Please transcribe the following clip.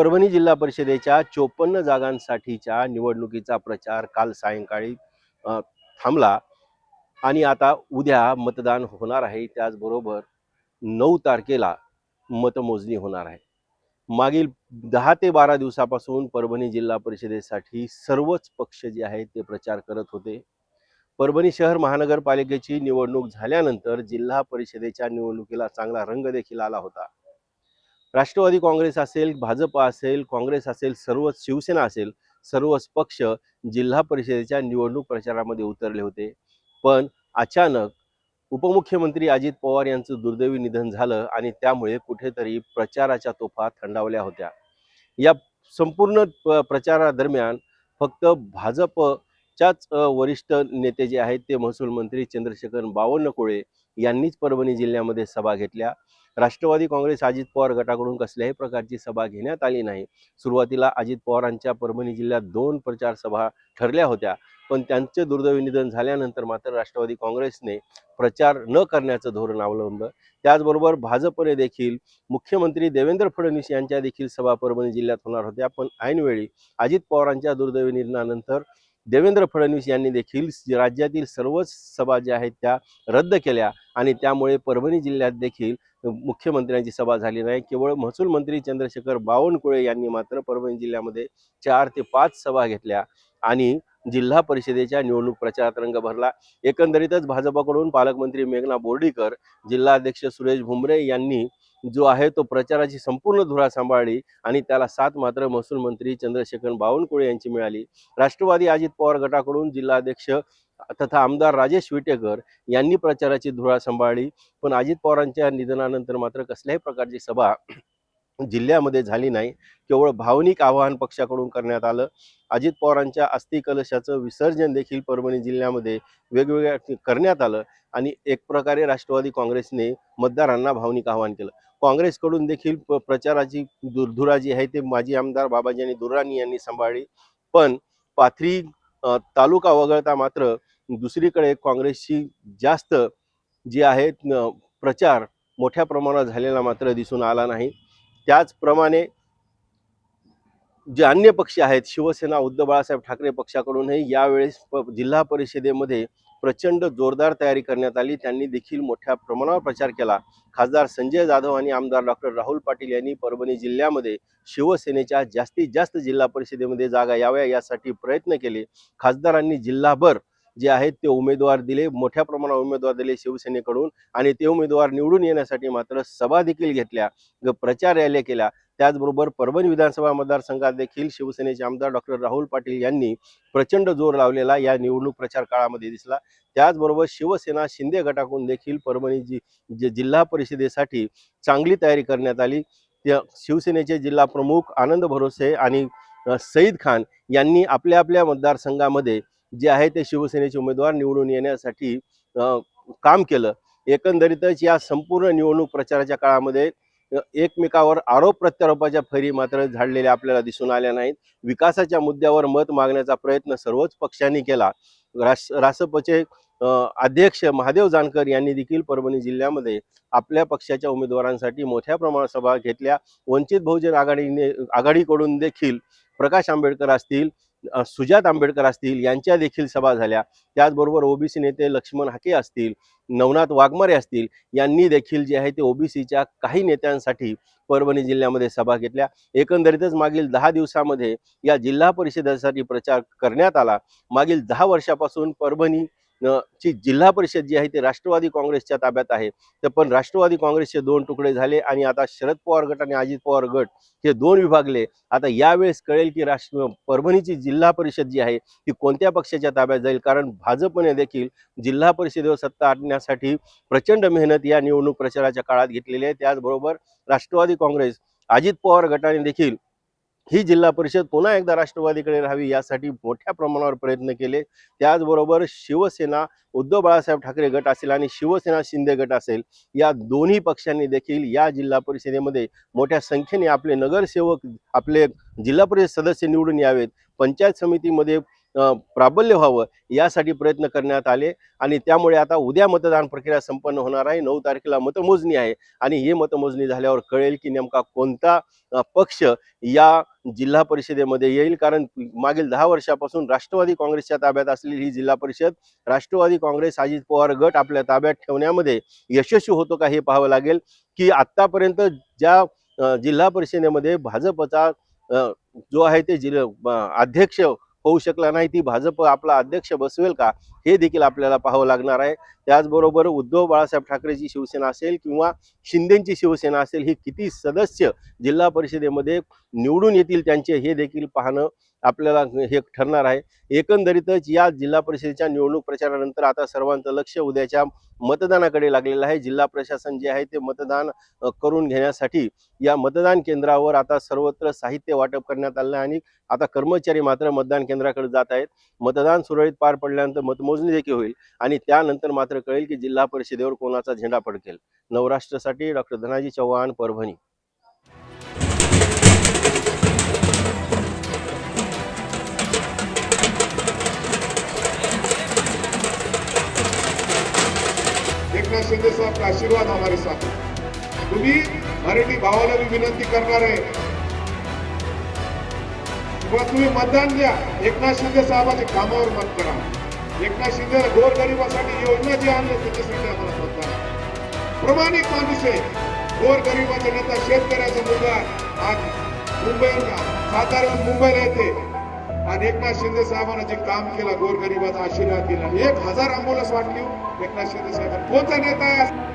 परभणी जिल्हा परिषदेच्या चोपन्न जागांसाठीच्या निवडणुकीचा प्रचार काल सायंकाळी थांबला आणि आता उद्या मतदान होणार आहे. त्याचबरोबर नऊ तारखेला मतमोजणी होणार आहे. मागील दहा ते बारा दिवसापासून परभणी जिल्हा परिषदेसाठी सर्वच पक्ष जे आहेत ते प्रचार करत होते. परभणी शहर महानगरपालिकेची निवडणूक झाल्यानंतर जिल्हा परिषदेच्या निवडणुकीला चांगला रंग देखील आला होता. राष्ट्रवादी काँग्रेस असेल भाजप असेल काँग्रेस असेल सर्वच शिवसेना असेल सर्वच पक्ष जिल्हा परिषदेच्या निवडणूक प्रचारामध्ये उतरले होते. पण अचानक उपमुख्यमंत्री अजित पवार यांचं दुर्दैवी निधन झालं आणि त्यामुळे कुठेतरी प्रचाराच्या तोफा थंडावल्या होत्या. या संपूर्ण प्रचारादरम्यान फक्त भाजपच्याच वरिष्ठ नेते जे आहेत ते महसूल मंत्री चंद्रशेखर बावनकुळे यांनीच परभणी जिल्ह्यामध्ये सभा घेतल्या. राष्ट्रवादी काँग्रेस अजित पवार गटाकडून कसल्याही प्रकारची सभा घेण्यात आली नाही. सुरुवातीला अजित पवारांच्या परभणी जिल्ह्यात दोन प्रचार सभा ठरल्या होत्या. पण त्यांचे दुर्दैवी निधन झाल्यानंतर मात्र राष्ट्रवादी काँग्रेसने प्रचार न करण्याचं धोरण अवलंबलं. त्याचबरोबर भाजपने देखील मुख्यमंत्री देवेंद्र फडणवीस यांच्या देखील सभा परभणी जिल्ह्यात होणार होत्या. पण ऐनवेळी अजित पवारांच्या दुर्दैवी निधनानंतर देवेंद्र फडणवीस यांनी देखील राज्यातील सर्वच सभा ज्या आहेत त्या रद्द केल्या आणि त्यामुळे परभणी जिल्ह्यात देखील मुख्यमंत्र्यांची सभा झाली नाही. केवळ महसूल मंत्री चंद्रशेखर बावनकुळे यांनी मात्र परभणी जिल्ह्यामध्ये चार ते पाच सभा घेतल्या आणि जिल्हा परिषदेच्या निवडणूक प्रचारात रंग भरला. एकंदरीतच भाजपाकडून पालकमंत्री मेघना बोर्डीकर जिल्हाध्यक्ष सुरेश भुमरे यांनी जो आहे तो प्रचाराची संपूर्ण धुरा सांभाळली आणि त्याला साथ मात्र महसूल मंत्री चंद्रशेखर बावनकुळे यांची मिळाली. राष्ट्रवादी अजित पवार गटाकडून जिल्हाध्यक्ष तथा आमदार राजेश विटेकर यांनी प्रचाराची धुरा सांभाळली. पण अजित पवारांच्या निधनानंतर मात्र कसल्याही प्रकारची सभा जिल्ह्यामध्ये झाली नाही. केवळ भावनिक आवाहन पक्षाकडून करण्यात आलं. अजित पवारांच्या अस्थि कलशाचं विसर्जन देखील परभणी जिल्ह्यामध्ये वेगवेगळ्या करण्यात आलं. आणि एक प्रकारे राष्ट्रवादी काँग्रेसने मतदारांना भावनिक आवाहन केलं. काँग्रेसकडून देखील प्रचाराची दुर्धुरा जी आहे ते माजी आमदार बाबाजानी दुर्राणी यांनी सांभाळली. पण पाथरी तालुका वगळता मात्र दुसरीकडे काँग्रेसची जास्त जी आहे प्रचार मोठ्या प्रमाणात झालेला मात्र दिसून आला नाही. त्याचप्रमाणे जे अन्य पक्ष आहेत शिवसेना उद्धव बाळासाहेब ठाकरे पक्षाकडूनही यावेळेस प- जिल्हा परिषदेमध्ये प्रचंड जोरदार तयारी करण्यात आली. त्यांनी देखील मोठ्या प्रमाणावर प्रचार केला. खासदार संजय जाधव आणि आमदार डॉक्टर राहुल पाटील यांनी परभणी जिल्ह्यामध्ये शिवसेनेच्या जास्तीत जास्त जिल्हा परिषदेमध्ये जागा याव्या यासाठी प्रयत्न केले. खासदारांनी जिल्हाभर जे आहेत ते उमेदवार दिले मोठ्या प्रमाणावर उमेदवार दिले शिवसेनेकडून आणि ते उमेदवार निवडून येण्यासाठी मात्र सभा देखील घेतल्या प्रचार रॅल्या केल्या. त्याचबरोबर परभणी विधानसभा मतदारसंघात देखील शिवसेनेचे आमदार डॉक्टर राहुल पाटील यांनी प्रचंड जोर लावलेला या निवडणूक प्रचार काळामध्ये दिसला. त्याचबरोबर शिवसेना शिंदे गटाकडून देखील परभणी जी जिल्हा परिषदेसाठी चांगली तयारी करण्यात आली. त्या शिवसेनेचे जिल्हा प्रमुख आनंद भरोसे आणि सईद खान यांनी आपल्या आपल्या मतदारसंघामध्ये जे आहे ते शिवसेनेचे उमेदवार निवडून येण्यासाठी काम केलं. एकंदरीतच या संपूर्ण निवडणूक प्रचाराच्या काळामध्ये एकमेकावर आरोप प्रत्यारोपाच्या फैरी मात्र झाडलेल्या आपल्याला दिसून आल्या नाहीत. विकासाच्या मुद्द्यावर मत मागण्याचा प्रयत्न सर्वच पक्षांनी केला. रास रासपचे अध्यक्ष महादेव जानकर यांनी देखील परभणी जिल्ह्यामध्ये आपल्या पक्षाच्या उमेदवारांसाठी मोठ्या प्रमाणात सभा घेतल्या. वंचित बहुजन आघाडीने आघाडीकडून देखील प्रकाश आंबेडकर असतील सुजात आंबेडकर असतील यांच्या देखील सभा झाल्या. त्याचबरोबर ओबीसी नेते लक्ष्मण हाके असतील नवनाथ वाघमारे असतील यांनी देखील जे आहे ते ओबीसीच्या काही नेत्यांसाठी परभणी जिल्ह्यामध्ये सभा घेतल्या. एकंदरीतच मागील दहा दिवसामध्ये या जिल्हा परिषदेसाठी प्रचार करण्यात आला. मागील दहा वर्षापासून परभणी ची जिल्हा परिषद जी आहे ती राष्ट्रवादी काँग्रेसच्या ताब्यात आहे. तर पण राष्ट्रवादी काँग्रेसचे दोन तुकडे झाले आणि आता शरद पवार गट आणि अजित पवार गट हे दोन विभागले आता यावेळेस कळेल की राष्ट्र परभणीची जिल्हा परिषद जी आहे ती कोणत्या पक्षाच्या ताब्यात जाईल? कारण भाजपने देखील जिल्हा परिषदेवर सत्ता आणण्यासाठी प्रचंड मेहनत या निवडणूक प्रचाराच्या काळात घेतलेली आहे. त्याचबरोबर राष्ट्रवादी काँग्रेस अजित पवार गटाने देखील ही जिल्हा परिषद पुन्हा एकदा राष्ट्रवादीकडे राहावी यासाठी मोठ्या प्रमाणावर प्रयत्न केले. त्याचबरोबर शिवसेना उद्धव बाळासाहेब ठाकरे गट असेल आणि शिवसेना शिंदे गट असेल या दोन्ही पक्षांनी देखील या जिल्हा परिषदेमध्ये मोठ्या संख्येने आपले नगरसेवक आपले जिल्हा परिषद सदस्य निवडून यावेत. पंचायत समितीमध्ये प्राबल्य व्हावं यासाठी प्रयत्न करण्यात आले आणि त्यामुळे आता उद्या मतदान प्रक्रिया संपन्न होणार आहे. नऊ तारखेला मतमोजणी आहे आणि ही मतमोजणी झाल्यावर कळेल की नेमका कोणता पक्ष या जिल्हा परिषदेमध्ये येईल. कारण मागील दहा वर्षापासून राष्ट्रवादी काँग्रेसच्या ताब्यात असलेली ही जिल्हा परिषद राष्ट्रवादी काँग्रेस अजित पवार गट आपल्या ताब्यात ठेवण्यामध्ये यशस्वी होतो का हे पाहावं लागेल की आत्तापर्यंत ज्या जिल्हा परिषदेमध्ये भाजपचा जो आहे ते जिल्हा अध्यक्ष होऊ शकला नाही ती भाजप आपला अध्यक्ष बसवेल का? हे देखील आपल्याला पाहावं लागणार आहे. त्याचबरोबर उद्धव बाळासाहेब ठाकरेची शिवसेना असेल किंवा शिंदेची शिवसेना असेल ही किती सदस्य जिल्हा परिषदेमध्ये निवडून येतील त्यांचे हे देखील पाहणं आपल्याला हे ठरणार आहे. एकंदरीतच या जिल्हा परिषदेच्या निवडणूक प्रचारानंतर आता सर्वांचं लक्ष उद्याच्या मतदानाकडे लागलेलं आहे. जिल्हा प्रशासन जे आहे ते मतदान करून घेण्यासाठी या मतदान केंद्रावर आता सर्वत्र साहित्य वाटप करण्यात आलं आहे आणि आता कर्मचारी मात्र मतदान केंद्राकडे जात आहेत. मतदान सुरळीत पार पडल्यानंतर मतमोजणी देखील होईल आणि त्यानंतर मात्र कळेल की जिल्हा परिषदेवर कोणाचा झेंडा फडकेल. नवराष्ट्रासाठी डॉक्टर धनाजी चव्हाण परभणी. शिंदे साहेब आशीर्वाद हमारे साथ. तुम्ही मराठी भावाला मी विनंती करणार आहे. किंवा तुम्ही मतदान द्या. एकनाथ शिंदे साहेबांच्या कामावर मत करा. एकनाथ शिंदे गोरगरिबासाठी योजना जी आणली त्याच्यासाठी आम्हाला मतदान प्रमाणिक माणूस आहे. गोरगरिबाचा नेता शेतकऱ्याचा मुलगा आज मुंबई साताऱ्याहून मुंबईला येते. आणि एकनाथ शिंदे साहेबांना जे काम केलं गोरगरिबाचा आशीर्वाद दिला. एक हजार अँबुलन्स वाटली. एकनाथ शिंदे साहेबांना कोणता नेता आहे?